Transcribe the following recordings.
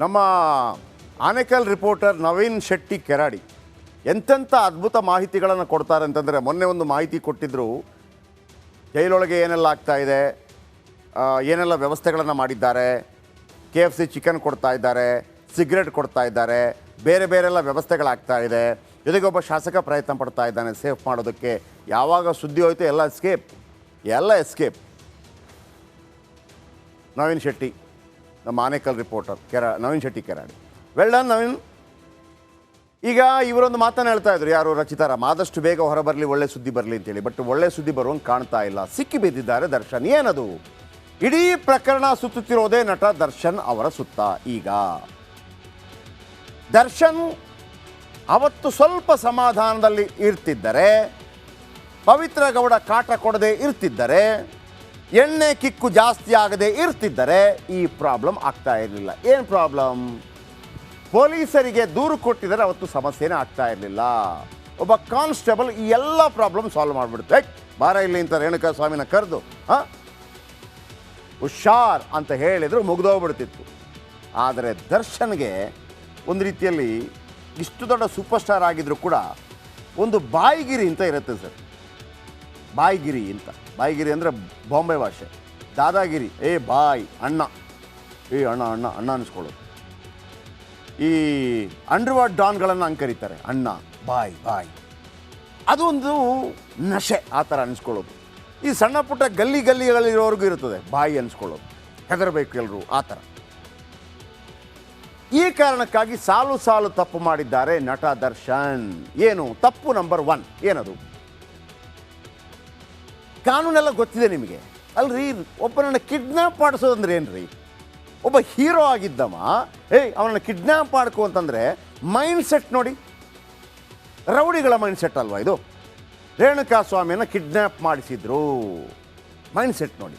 ನಮ್ಮ ಆನೇಕಲ್ ರಿಪೋರ್ಟರ್ ನವೀನ್ ಶೆಟ್ಟಿ ಕೆರಾಡಿ ಎಂತೆಂಥ ಅದ್ಭುತ ಮಾಹಿತಿಗಳನ್ನು ಕೊಡ್ತಾರೆ ಅಂತಂದರೆ ಮೊನ್ನೆ ಒಂದು ಮಾಹಿತಿ ಕೊಟ್ಟಿದ್ದರು ಜೈಲೊಳಗೆ ಏನೆಲ್ಲ ಆಗ್ತಾ ಇದೆ ಏನೆಲ್ಲ ವ್ಯವಸ್ಥೆಗಳನ್ನು ಮಾಡಿದ್ದಾರೆ, ಕೆ ಎಫ್ ಸಿ ಚಿಕನ್ ಕೊಡ್ತಾ ಇದ್ದಾರೆ, ಸಿಗರೇಟ್ ಕೊಡ್ತಾ ಇದ್ದಾರೆ, ಬೇರೆ ಬೇರೆಲ್ಲ ವ್ಯವಸ್ಥೆಗಳಾಗ್ತಾ ಇದೆ, ಜೊತೆಗೆ ಒಬ್ಬ ಶಾಸಕ ಪ್ರಯತ್ನ ಪಡ್ತಾ ಇದ್ದಾನೆ, ಸೇಫ್ ಮಾಡೋದಕ್ಕೆ. ಯಾವಾಗ ಸುದ್ದಿ ಹೋಯಿತು ಎಲ್ಲ ಎಸ್ಕೇಪ್ ಎಲ್ಲ ಎಸ್ಕೇಪ್ ನವೀನ್ ಶೆಟ್ಟಿ. ನಮ್ಮ ಆನೇಕಲ್ ರಿಪೋರ್ಟರ್, ಕೆರ, ನವೀನ್ ಶೆಟ್ಟಿ ಕೆರಾಡಿ ವೆಲ್ ಡನ್ ನವೀನ್. ಈಗ ಇವರೊಂದು ಮಾತನ್ನು ಹೇಳ್ತಾ ಇದ್ರು, ಯಾರು ರಚಿತಾರಾಮ್ ಆದಷ್ಟು ಬೇಗ ಹೊರಬರಲಿ, ಒಳ್ಳೆ ಸುದ್ದಿ ಬರಲಿ ಅಂತೇಳಿ. ಬಟ್ ಒಳ್ಳೆ ಸುದ್ದಿ ಬರುವಂಗೆ ಕಾಣ್ತಾ ಇಲ್ಲ. ಸಿಕ್ಕಿ ಬಿದ್ದಿದ್ದಾರೆ ದರ್ಶನ್. ಏನದು? ಇಡೀ ಪ್ರಕರಣ ಸುತ್ತುತ್ತಿರೋದೇ ನಟ ದರ್ಶನ್ ಅವರ ಸುತ್ತ. ಈಗ ದರ್ಶನ್ ಅವತ್ತು ಸ್ವಲ್ಪ ಸಮಾಧಾನದಲ್ಲಿ ಇರ್ತಿದ್ದರೆ, ಪವಿತ್ರ ಗೌಡ ಕಾಟ ಕೊಡದೆ ಇರ್ತಿದ್ದರೆ ಎಣ್ಣೆ ಕಿಕ್ಕು ಜಾಸ್ತಿ ಆಗದೆ ಇರ್ತಿದ್ದರೆ ಈ ಪ್ರಾಬ್ಲಮ್ ಆಗ್ತಾ ಇರಲಿಲ್ಲ. ಏನು ಪ್ರಾಬ್ಲಮ್? ಪೊಲೀಸರಿಗೆ ದೂರು ಕೊಟ್ಟಿದ್ದಾರೆ ಅವತ್ತು ಸಮಸ್ಯೆನೇ ಆಗ್ತಾ ಇರಲಿಲ್ಲ. ಒಬ್ಬ ಕಾನ್ಸ್ಟೇಬಲ್ ಈ ಎಲ್ಲ ಪ್ರಾಬ್ಲಮ್ ಸಾಲ್ವ್ ಮಾಡಿಬಿಡುತ್ತೆ. ಬಾರ ಇಲ್ಲಿ ಅಂತ ರೇಣುಕಾ ಸ್ವಾಮಿನ ಕರೆದು, ಹಾಂ? ಹುಷಾರ್ ಅಂತ ಹೇಳಿದ್ರು ಮುಗಿದೋಗ್ಬಿಡ್ತಿತ್ತು. ಆದರೆ ದರ್ಶನ್ಗೆ ಒಂದು ರೀತಿಯಲ್ಲಿ ಇಷ್ಟು ದೊಡ್ಡ ಸೂಪರ್ ಸ್ಟಾರ್ ಆಗಿದ್ರು ಕೂಡ ಒಂದು ಬಾಯಿಗಿರಿ ಅಂತ ಇರುತ್ತೆ ಸರ್. ಬಾಯಿಗಿರಿ ಅಂತ. ಬಾಯಿಗಿರಿ ಅಂದರೆ ಬಾಂಬೆ ಭಾಷೆ. ದಾದಾಗಿರಿ, ಏ ಬಾಯ್, ಅಣ್ಣ. ಏ ಅಣ್ಣ ಅಣ್ಣ ಅಣ್ಣ ಅನಿಸ್ಕೊಳ್ಳೋದು. ಈ ಅಂಡರ್ವರ್ಡ್ ಡಾನ್ಗಳನ್ನು ಹಂಗೆ ಕರೀತಾರೆ ಅಣ್ಣ, ಬಾಯ್ ಬಾಯ್. ಅದೊಂದು ನಶೆ, ಆ ಥರ ಅನಿಸ್ಕೊಳ್ಳೋದು. ಈ ಸಣ್ಣ ಪುಟ್ಟ ಗಲ್ಲಿ ಗಲ್ಲಿಗಳಿರೋರ್ಗೂ ಇರ್ತದೆ, ಬಾಯಿ ಅನ್ಸ್ಕೊಳ್ಳೋದು. ಹೆದರಬೇಕು ಎಲ್ಲರೂ ಆ ಥರ. ಈ ಕಾರಣಕ್ಕಾಗಿ ಸಾಲು ಸಾಲು ತಪ್ಪು ಮಾಡಿದ್ದಾರೆ ನಟ ದರ್ಶನ್. ಏನು? ತಪ್ಪು ನಂಬರ್ ಒನ್ ಏನದು? ಕಾನೂನೆಲ್ಲ ಗೊತ್ತಿದೆ ನಿಮಗೆ. ಅಲ್ರಿ, ಒಬ್ಬನನ್ನು ಕಿಡ್ನಾಪ್ ಮಾಡಿಸೋದಂದ್ರೆ ಏನ್ರಿ? ಒಬ್ಬ ಹೀರೋ ಆಗಿದ್ದಮ್ಮ ಏಯ್, ಅವನನ್ನು ಕಿಡ್ನಾಪ್ ಮಾಡ್ಕೊ ಅಂತಂದರೆ ಮೈಂಡ್ ಸೆಟ್ ನೋಡಿ. ರೌಡಿಗಳ ಮೈಂಡ್ ಸೆಟ್ ಅಲ್ವಾ ಇದು? ರೇಣುಕಾ ಸ್ವಾಮಿಯನ್ನು ಕಿಡ್ನಾಪ್ ಮಾಡಿಸಿದ್ರು. ಮೈಂಡ್ ಸೆಟ್ ನೋಡಿ.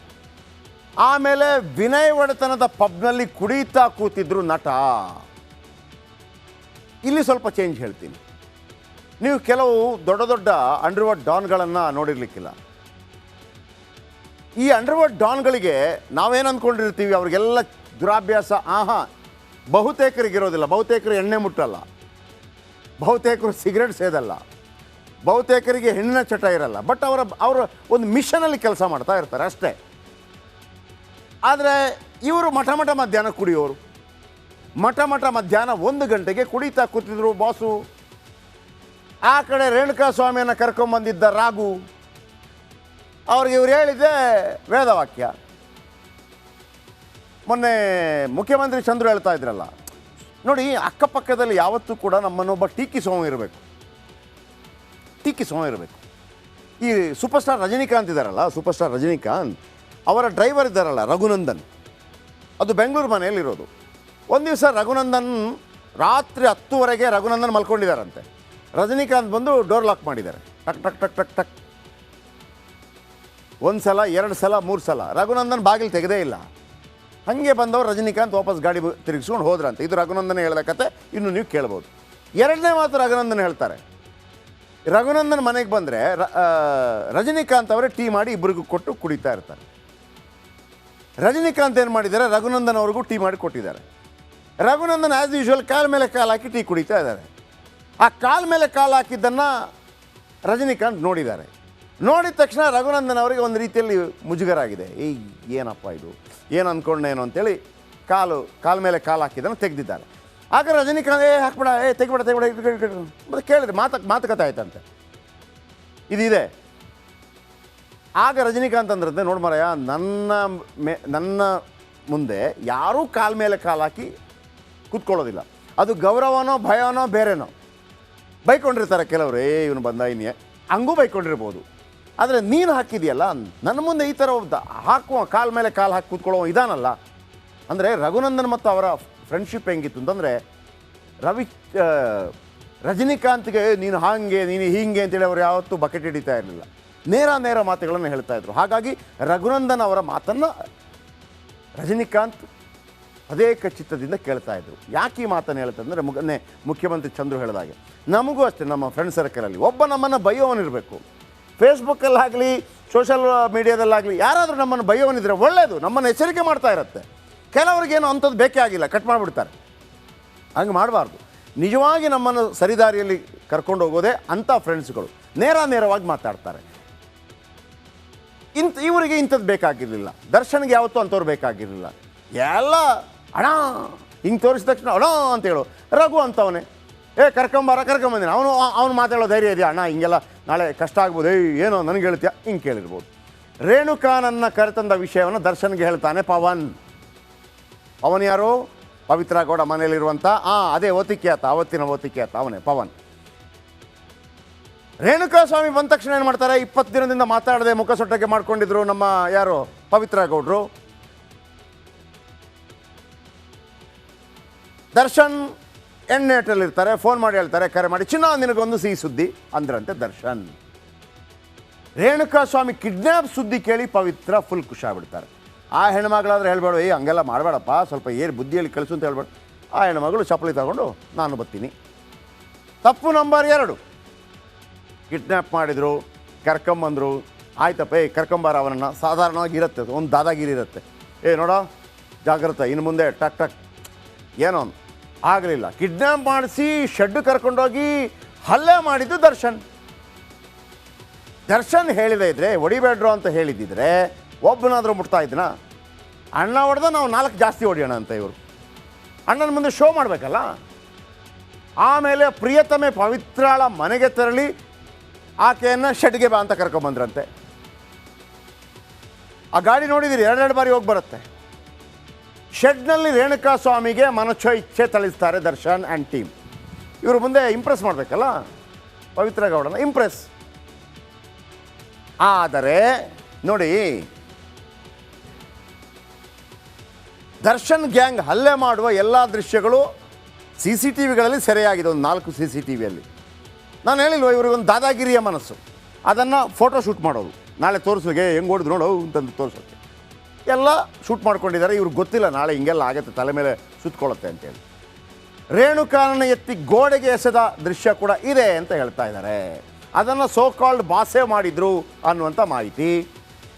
ಆಮೇಲೆ ವಿನಯ್ ಒಡೆತನದ ಪಬ್ನಲ್ಲಿ ಕುಡಿತಾ ಕೂತಿದ್ರು ನಟ. ಇಲ್ಲಿ ಸ್ವಲ್ಪ ಚೇಂಜ್ ಹೇಳ್ತೀನಿ. ನೀವು ಕೆಲವು ದೊಡ್ಡ ದೊಡ್ಡ ಅಂಡರ್ವರ್ಡ್ ಡಾನ್ಗಳನ್ನು ನೋಡಿರ್ಲಿಕ್ಕಿಲ್ಲ. ಈ ಅಂಡರ್ವರ್ಡ್ ಡಾನ್ಗಳಿಗೆ ನಾವೇನು ಅಂದ್ಕೊಂಡಿರ್ತೀವಿ ಅವ್ರಿಗೆಲ್ಲ ದುರಾಭ್ಯಾಸ. ಆಹಾ, ಬಹುತೇಕರಿಗೆ ಇರೋದಿಲ್ಲ. ಬಹುತೇಕರು ಎಣ್ಣೆ ಮುಟ್ಟಲ್ಲ. ಬಹುತೇಕರು ಸಿಗರೆಟ್ ಸೇದಲ್ಲ. ಬಹುತೇಕರಿಗೆ ಹೆಣ್ಣಿನ ಚಟ ಇರಲ್ಲ. ಬಟ್ ಅವರ ಅವರ ಒಂದು ಮಿಷನಲ್ಲಿ ಕೆಲಸ ಮಾಡ್ತಾ ಇರ್ತಾರೆ ಅಷ್ಟೇ. ಆದರೆ ಇವರು ಮಠ ಮಠ ಮಧ್ಯಾಹ್ನ ಕುಡಿಯೋರು. ಮಠ ಮಠ ಮಧ್ಯಾಹ್ನ ಒಂದು ಗಂಟೆಗೆ ಕುಡಿತಾ ಕೂತಿದ್ರು ಬಾಸು ಆ ಕಡೆ ರೇಣುಕಾ ಸ್ವಾಮಿಯನ್ನು ಕರ್ಕೊಂಬಂದಿದ್ದ ರಾಗು ಅವ್ರಿಗೆ ಇವ್ರು ಹೇಳಿದ್ದೆ ವೇದವಾಕ್ಯ ಮೊನ್ನೆ ಮುಖ್ಯಮಂತ್ರಿ ಚಂದ್ರು ಹೇಳ್ತಾ ಇದ್ರಲ್ಲ, ನೋಡಿ ಅಕ್ಕಪಕ್ಕದಲ್ಲಿ ಯಾವತ್ತೂ ಕೂಡ ನಮ್ಮನ್ನೊಬ್ಬ ಟೀಕಿಸುವ ಇರಬೇಕು. ಟೀಕಿಸುವ ಇರಬೇಕು. ಈ ಸೂಪರ್ ಸ್ಟಾರ್ ರಜನಿಕಾಂತ್ ಇದ್ದಾರಲ್ಲ ಸೂಪರ್ ಸ್ಟಾರ್ ರಜನಿಕಾಂತ್ ಅವರ ಡ್ರೈವರ್ ಇದ್ದಾರಲ್ಲ ರಘುನಂದನ್. ಅದು ಬೆಂಗಳೂರು ಮನೆಯಲ್ಲಿರೋದು. ಒಂದು ದಿವಸ ರಘುನಂದನ್ ರಾತ್ರಿ ಹತ್ತುವರೆಗೆ ರಘುನಂದನ್ ಮಲ್ಕೊಂಡಿದ್ದಾರಂತೆ ರಜನಿಕಾಂತ್ ಬಂದು ಡೋರ್ ಲಾಕ್ ಮಾಡಿದ್ದಾರೆ. ಟಕ್ ಟಕ್ ಟಕ್ ಟಕ್ ಟಕ್. ಒಂದು ಸಲ, ಎರಡು ಸಲ, ಮೂರು ಸಲ. ರಘುನಂದನ್ ಬಾಗಿಲು ತೆಗೆದೇ ಇಲ್ಲ. ಹಾಗೆ ಬಂದವರು ರಜನಿಕಾಂತ್ ವಾಪಸ್ ಗಾಡಿ ತಿರುಗಿಸ್ಕೊಂಡು ಹೋದ್ರಂತೆ. ಇದು ರಘುನಂದನ್ ಹೇಳಿದ ಕತೆ, ಇನ್ನು ನೀವು ಕೇಳ್ಬೋದು. ಎರಡನೇ ಮಾತು ರಘುನಂದನ್ ಹೇಳ್ತಾರೆ. ರಘುನಂದನ್ ಮನೆಗೆ ಬಂದರೆ ರಜನಿಕಾಂತ್ ಅವರೇ ಟೀ ಮಾಡಿ ಇಬ್ಬರಿಗೂ ಕೊಟ್ಟು ಕುಡಿತಾ ಇರ್ತಾರೆ. ರಜನಿಕಾಂತ್ ಏನು ಮಾಡಿದ್ದಾರೆ? ರಘುನಂದನ್ ಅವ್ರಿಗೂ ಟೀ ಮಾಡಿ ಕೊಟ್ಟಿದ್ದಾರೆ. ರಘುನಂದನ್ ಆ್ಯಸ್ ಯೂಶುವಲ್ ಕಾಲ ಮೇಲೆ ಕಾಲು ಹಾಕಿ ಟೀ ಕುಡಿತಾ ಇದ್ದಾರೆ. ಆ ಕಾಲ ಮೇಲೆ ಕಾಲು ಹಾಕಿದ್ದನ್ನು ರಜನಿಕಾಂತ್ ನೋಡಿದ್ದಾರೆ. ನೋಡಿದ ತಕ್ಷಣ ರಘುನಂದನ್ ಅವರಿಗೆ ಒಂದು ರೀತಿಯಲ್ಲಿ ಮುಜುಗರ ಆಗಿದೆ ಏಯ್, ಏನಪ್ಪ ಇದು? ಏನು ಅಂದ್ಕೊಂಡೇನು ಅಂತೇಳಿ ಕಾಲು, ಕಾಲ ಮೇಲೆ ಕಾಲು ಹಾಕಿದ್ದನ್ನು ತೆಗೆದಿದ್ದಾರೆ. ಆಗ ರಜನಿಕಾಂತ್, ಏ, ಹಾಕ್ಬೇಡ, ಏ, ತೆಗಿಬೇಡ ತೆಗಿಬೇಡ. ಮತ್ತೆ ಕೇಳಿದ್ರೆ, ಮಾತು, ಮಾತುಕತೆ ಆಯ್ತಂತೆ. ಇದಿದೆ. ಆಗ ರಜನಿಕಾಂತ್ ಅಂದ್ರಂತೆ ನೋಡಿ ಮರಯ್ಯ ನನ್ನ ಮೇ, ನನ್ನ ಮುಂದೆ ಯಾರೂ ಕಾಲ ಮೇಲೆ ಕಾಲು ಹಾಕಿ ಕೂತ್ಕೊಳ್ಳೋದಿಲ್ಲ. ಅದು ಗೌರವನೋ ಭಯನೋ ಬೇರೆನೋ. ಬೈಕೊಂಡಿರ್ತಾರೆ ಕೆಲವರು, ಏ, ಇವನು ಬಂದ ಇನ್ನೇ ಹಂಗೂ ಬೈಕೊಂಡಿರ್ಬೋದು. ಆದರೆ ನೀನು ಹಾಕಿದೆಯಲ್ಲ, ನನ್ನ ಮುಂದೆ ಈ ಥರ ಒಬ್ಬ ಹಾಕುವ, ಕಾಲ ಮೇಲೆ ಕಾಲು ಹಾಕಿ ಕೂತ್ಕೊಳ್ಳೋ ಇದಾನಲ್ಲ ಅಂದರೆ ರಘುನಂದನ್ ಮತ್ತು ಅವರ ಫ್ರೆಂಡ್ಶಿಪ್ ಹೆಂಗಿತ್ತು ಅಂತಂದರೆ, ರವಿ ರಜನಿಕಾಂತ್ಗೆ, ನೀನು ಹಾಗೆ, ನೀನು ಹೀಗೆ ಅಂತೇಳಿ ಅವರು ಯಾವತ್ತೂ ಬಕೆಟ್ ಹಿಡಿತಾ ಇರಲಿಲ್ಲ. ನೇರ ನೇರ ಮಾತುಗಳನ್ನು ಹೇಳ್ತಾ ಇದ್ರು. ಹಾಗಾಗಿ ರಘುನಂದನ್ ಅವರ ಮಾತನ್ನು ರಜನಿಕಾಂತ್ ಅದೇ ಖಚಿತದಿಂದ ಕೇಳ್ತಾ ಇದ್ರು. ಯಾಕೆ ಈ ಮಾತನ್ನು ಹೇಳ್ತಂದ್ರೆ ಮುಗನೆ ಮುಖ್ಯಮಂತ್ರಿ ಚಂದ್ರು ಹೇಳಿದಾಗೆ. ನಮಗೂ ಅಷ್ಟೇ, ನಮ್ಮ ಫ್ರೆಂಡ್ ಸರ್ಕಲಲ್ಲಿ ಒಬ್ಬ ನಮ್ಮನ್ನು ಬೈಯೋವನಿರಬೇಕು ಫೇಸ್ಬುಕ್ಕಲ್ಲಾಗಲಿ ಸೋಷಲ್ ಮೀಡಿಯಾದಲ್ಲಾಗಲಿ ಯಾರಾದರೂ ನಮ್ಮನ್ನು ಬೈಯೋನಿದ್ರೆ ಒಳ್ಳೆಯದು ನಮ್ಮನ್ನು ಎಚ್ಚರಿಕೆ ಮಾಡ್ತಾ ಇರುತ್ತೆ. ಕೆಲವ್ರಿಗೇನು ಅಂಥದ್ದು ಬೇಕೇ ಆಗಿಲ್ಲ ಕಟ್ ಮಾಡಿಬಿಡ್ತಾರೆ. ಹಂಗೆ ಮಾಡಬಾರ್ದು. ನಿಜವಾಗಿ ನಮ್ಮನ್ನು ಸರಿದಾರಿಯಲ್ಲಿ ಕರ್ಕೊಂಡು ಹೋಗೋದೇ ಅಂಥ ಫ್ರೆಂಡ್ಸ್ಗಳು ನೇರ ನೇರವಾಗಿ ಮಾತಾಡ್ತಾರೆ. ಇಂಥ, ಇವರಿಗೆ ಇಂಥದ್ದು ಬೇಕಾಗಿರಲಿಲ್ಲ. ದರ್ಶನ್ಗೆ ಯಾವತ್ತೂ ಅಂಥವ್ರು ಬೇಕಾಗಿರಲಿಲ್ಲ. ಎಲ್ಲ ಅಣ ಹಿಂಗೆ ತೋರಿಸಿದ ತಕ್ಷಣ ಅಣ ಅಂತ ಹೇಳು ರಘು ಅಂತವನೇ ಏ ಕರ್ಕೊಂಬಾರ ಕರ್ಕೊಂಬಂದಿನ. ಅವನು ಅವನು ಮಾತಾಡೋ ಧೈರ್ಯ ಇದೆಯಾ? ಅಣ್ಣ, ಹಿಂಗೆಲ್ಲ ನಾಳೆ ಕಷ್ಟ ಆಗ್ಬೋದು. ಏಯ್, ಏನೋ ನನಗೆ ಹೇಳ್ತೀಯ? ಹಿಂಗೆ ಕೇಳಿರ್ಬೋದು. ರೇಣುಕಾನನ್ನ ಕರೆತಂದ ವಿಷಯವನ್ನು ದರ್ಶನ್ಗೆ ಹೇಳ್ತಾನೆ ಪವನ್. ಪವನ್ ಯಾರು? ಪವಿತ್ರ ಗೌಡ ಮನೆಯಲ್ಲಿರುವಂಥ ಆ, ಅದೇ ಓತಿಕ್ಯಾತ, ಅವತ್ತಿನ ಆತ ಅವನೇ, ಪವನ್. ರೇಣುಕಾ ಸ್ವಾಮಿ ಬಂದ ತಕ್ಷಣ ಏನು ಮಾಡ್ತಾರೆ? ಇಪ್ಪತ್ತು ದಿನದಿಂದ ಮಾತಾಡದೆ ಮುಖ ಸೊಟ್ಟಕ್ಕೆ ಮಾಡ್ಕೊಂಡಿದ್ರು ನಮ್ಮ ಯಾರು? ಪವಿತ್ರ ಗೌಡರು. ದರ್ಶನ್ ಎಣ್ಣೆಟಲ್ಲಿರ್ತಾರೆ ಫೋನ್ ಮಾಡಿ ಹೇಳ್ತಾರೆ, ಕರೆ ಮಾಡಿ, ಚಿನ್ನ ನಿನಗೊಂದು ಸಿಹಿ ಸುದ್ದಿ ಅಂದ್ರಂತೆ ದರ್ಶನ್. ರೇಣುಕಾ ಸ್ವಾಮಿ ಕಿಡ್ನಾಪ್ ಸುದ್ದಿ ಕೇಳಿ ಪವಿತ್ರ, ಫುಲ್ ಖುಷಿ ಆಗ್ಬಿಡ್ತಾರೆ ಆ ಹೆಣ್ಮಗಳಾದ್ರೆ ಹೇಳ್ಬೇಡ ಏ ಹಂಗೆಲ್ಲ ಮಾಡಬೇಡಪ್ಪ, ಸ್ವಲ್ಪ ಏನು ಬುದ್ಧಿಯಲ್ಲಿ ಕಳಿಸು ಅಂತ ಹೇಳ್ಬೇಡ. ಆ ಹೆಣ್ಮಗಳು ಚಪ್ಪಲಿ ತಗೊಂಡು, ನಾನು ಬರ್ತೀನಿ. ತಪ್ಪು ನಂಬರ್ ಎರಡು. ಕಿಡ್ನ್ಯಾಪ್ ಮಾಡಿದರು, ಕರ್ಕೊಂಬಂದರು. ಆಯ್ತಪ್ಪ ಏ ಕರ್ಕೊಂಬಾರ ಅವನನ್ನು ಸಾಧಾರಣವಾಗಿ ಇರುತ್ತೆ, ಒಂದು ದಾದಾಗಿರಿ ಇರುತ್ತೆ. ಏ, ನೋಡೋ, ಜಾಗ್ರತೆ, ಇನ್ನು ಮುಂದೆ ಟಕ್ ಟಕ್. ಏನೋ ಆಗಲಿಲ್ಲ. ಕಿಡ್ನಾಪ್ ಮಾಡಿಸಿ ಶೆಡ್ ಕರ್ಕೊಂಡೋಗಿ ಹಲ್ಲೆ ಮಾಡಿದ್ದು ದರ್ಶನ್. ದರ್ಶನ್ ಹೇಳಿದ ಇದ್ರೆ ಹೊಡಿಬೇಡ್ರು ಅಂತ ಹೇಳಿದ್ದಿದ್ರೆ ಒಬ್ಬನಾದರೂ ಮುಟ್ತಾ ಇದ್ನ? ಅಣ್ಣ ಹೊಡೆದ ನಾವು ನಾಲ್ಕು ಜಾಸ್ತಿ ಹೊಡಿಯೋಣ ಅಂತ ಇವರು. ಅಣ್ಣನ ಮುಂದೆ ಶೋ ಮಾಡಬೇಕಲ್ಲ? ಆಮೇಲೆ ಪ್ರಿಯತಮೆ ಪವಿತ್ರಾಳ ಮನೆಗೆ ತೆರಳಿ ಆಕೆಯನ್ನು ಶೆಡ್ಗೆ ಬಾ ಅಂತ ಕರ್ಕೊಂಬಂದ್ರಂತೆ. ಆ ಗಾಡಿ ನೋಡಿದಿರಿ, ಎರಡೆರಡು ಬಾರಿ ಹೋಗಿ ಬರುತ್ತೆ. ಶೆಡ್ನಲ್ಲಿ ರೇಣುಕಾ ಸ್ವಾಮಿಗೆ ಮನಚೋ ಇಚ್ಛೆ ತಳಿಸ್ತಾರೆ ದರ್ಶನ್ ಆ್ಯಂಡ್ ಟೀಮ್. ಇವರು ಮುಂದೆ ಇಂಪ್ರೆಸ್ ಮಾಡಬೇಕಲ್ಲ? ಪವಿತ್ರ ಗೌಡನ ಇಂಪ್ರೆಸ್ ಆದರೆ, ನೋಡಿ, ದರ್ಶನ್ ಗ್ಯಾಂಗ್ ಹಲ್ಲೆ ಮಾಡುವ ಎಲ್ಲ ದೃಶ್ಯಗಳು ಸಿ ಸಿ ಟಿ ವಿಗಳಲ್ಲಿ ಸೆರೆಯಾಗಿದೆ, ಒಂದು ನಾಲ್ಕು ಸಿ ಸಿ ಟಿ ವಿಯಲ್ಲಿ. ನಾನು ಹೇಳಿಲ್ವ, ಇವ್ರಿಗೊಂದು ದಾದಾಗಿರಿಯ ಮನಸ್ಸು. ಅದನ್ನು ಫೋಟೋ ಶೂಟ್ ಮಾಡೋದು ನಾಳೆ ತೋರಿಸೋಗೆ ಹೆಂಗೆ ಹೊಡೆದು ನೋಡು, ಅಂತಂದು ತೋರಿಸೋಕ್ಕೆ. ಎಲ್ಲ ಶೂಟ್ ಮಾಡ್ಕೊಂಡಿದ್ದಾರೆ. ಇವ್ರಿಗೆ ಗೊತ್ತಿಲ್ಲ ನಾಳೆ ಹಿಂಗೆಲ್ಲ ಆಗುತ್ತೆ, ತಲೆ ಮೇಲೆ ಸುತ್ಕೊಳ್ಳುತ್ತೆ ಅಂತೇಳಿ. ರೇಣುಕಾರನ ಎತ್ತಿ ಗೋಡೆಗೆ ಎಸೆದ ದೃಶ್ಯ ಕೂಡ ಇದೆ ಅಂತ ಹೇಳ್ತಾ ಇದ್ದಾರೆ. ಅದನ್ನು ಸೋ ಕಾಲ್ಡ್ ಬಾಸೆ ಮಾಡಿದ್ರು ಅನ್ನುವಂಥ ಮಾಹಿತಿ.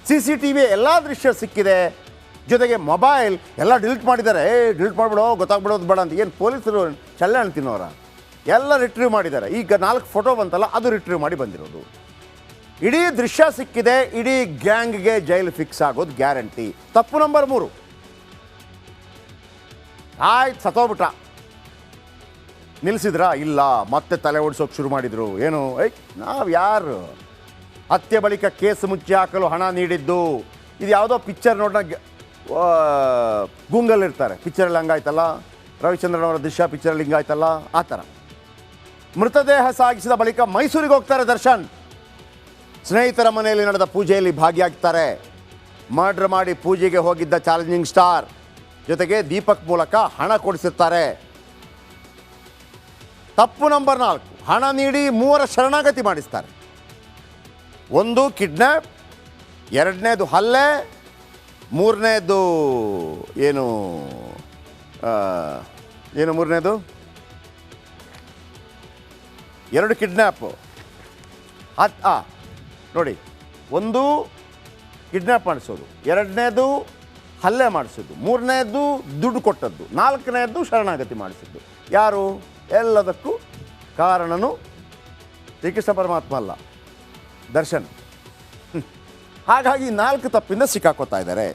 ಸಿ ಸಿ ಟಿ ವಿ ಎಲ್ಲ ದೃಶ್ಯ ಸಿಕ್ಕಿದೆ. ಜೊತೆಗೆ ಮೊಬೈಲ್ ಎಲ್ಲ ಡಿಲೀಟ್ ಮಾಡಿದ್ದಾರೆ. ಏ, ಡಿಲೀಟ್ ಮಾಡಿಬಿಡೋ, ಗೊತ್ತಾಗ್ಬಿಡೋದು ಬೇಡ ಅಂತ. ಏನು ಪೊಲೀಸರು ಚಲ್ಲಾಣ ತಿನ್ನೋರ ಎಲ್ಲ ರಿಟ್ರೀವ್ ಮಾಡಿದ್ದಾರೆ. ಈಗ ನಾಲ್ಕು ಫೋಟೋ ಬಂತಲ್ಲ, ಅದು ರಿಟ್ರೀವ್ ಮಾಡಿ ಬಂದಿರೋದು. ಇಡೀ ದೃಶ್ಯ ಸಿಕ್ಕಿದೆ, ಇಡೀ ಗ್ಯಾಂಗ್ಗೆ ಜೈಲು ಫಿಕ್ಸ್ ಆಗೋದು ಗ್ಯಾರಂಟಿ. ತಪ್ಪು ನಂಬರ್ ಮೂರು. ಆಯ್ತು ಸತ್ತೋಗ್ಬಿಟ್ಟ ನಿಲ್ಲಿಸಿದ್ರಾ ಇಲ್ಲ, ಮತ್ತೆ ತಲೆ ಓಡಿಸೋಕೆ ಶುರು ಮಾಡಿದ್ರು. ಏನು? ಐ ನಾವು ಯಾರು? ಹತ್ಯೆ ಬಳಿಕ ಕೇಸ್ ಮುಚ್ಚಿ ಹಾಕಲು ಹಣ ನೀಡಿದ್ದು. ಇದು ಯಾವುದೋ ಪಿಕ್ಚರ್ ನೋಡ ಗುಂಗಲ್ಲಿರ್ತಾರೆ. ಪಿಕ್ಚರಲ್ಲಿ ಹಂಗಾಯ್ತಲ್ಲ? ರವಿಚಂದ್ರನ್ ಅವರ ದೃಶ್ಯ ಪಿಕ್ಚರಲ್ಲಿ ಹಿಂಗಾಯ್ತಲ್ಲ? ಆ ಥರ. ಮೃತದೇಹ ಸಾಗಿಸಿದ ಬಳಿಕ ಮೈಸೂರಿಗೆ ಹೋಗ್ತಾರೆ ದರ್ಶನ್. ಸ್ನೇಹಿತರ ಮನೆಯಲ್ಲಿ ನಡೆದ ಪೂಜೆಯಲ್ಲಿ ಭಾಗಿಯಾಗ್ತಾರೆ. ಮರ್ಡ್ರ್ ಮಾಡಿ ಪೂಜೆಗೆ ಹೋಗಿದ್ದ ಚಾಲೆಂಜಿಂಗ್ ಸ್ಟಾರ್ ಜೊತೆಗೆ ದೀಪಕ್ ಮೂಲಕ ಹಣ ಕೊಡಿಸುತ್ತಾರೆ ತಪ್ಪು ನಂಬರ್ ನಾಲ್ಕು, ಹಣ ನೀಡಿ ಮೂವರ ಶರಣಾಗತಿ ಮಾಡಿಸ್ತಾರೆ. ಒಂದು ಕಿಡ್ನ್ಯಾಪ್ ಎರಡನೇದು ಹಲ್ಲೆ, ಮೂರನೇದು ಏನು ಏನು ಮೂರನೇದು? ಎರಡು ಕಿಡ್ನ್ಯಾಪು ಹತ್ತು ನೋಡಿ, ಒಂದು ಕಿಡ್ನಾಪ್ ಮಾಡಿಸೋದು, ಎರಡನೇದು ಹಲ್ಲೆ ಮಾಡಿಸಿದ್ದು ಮೂರನೇದು ದುಡ್ಡು ಕೊಟ್ಟದ್ದು, ನಾಲ್ಕನೇದು ಶರಣಾಗತಿ ಮಾಡಿಸಿದ್ದು. ಯಾರು? ಎಲ್ಲದಕ್ಕೂ ಕಾರಣನು ಶ್ರೀಕೃಷ್ಣ ಪರಮಾತ್ಮ ಅಲ್ಲ, ದರ್ಶನ್. ಹಾಗಾಗಿ ನಾಲ್ಕು ತಪ್ಪಿಂದ ಸಿಕ್ಕಾಕೋತಾ ಇದ್ದಾರೆ.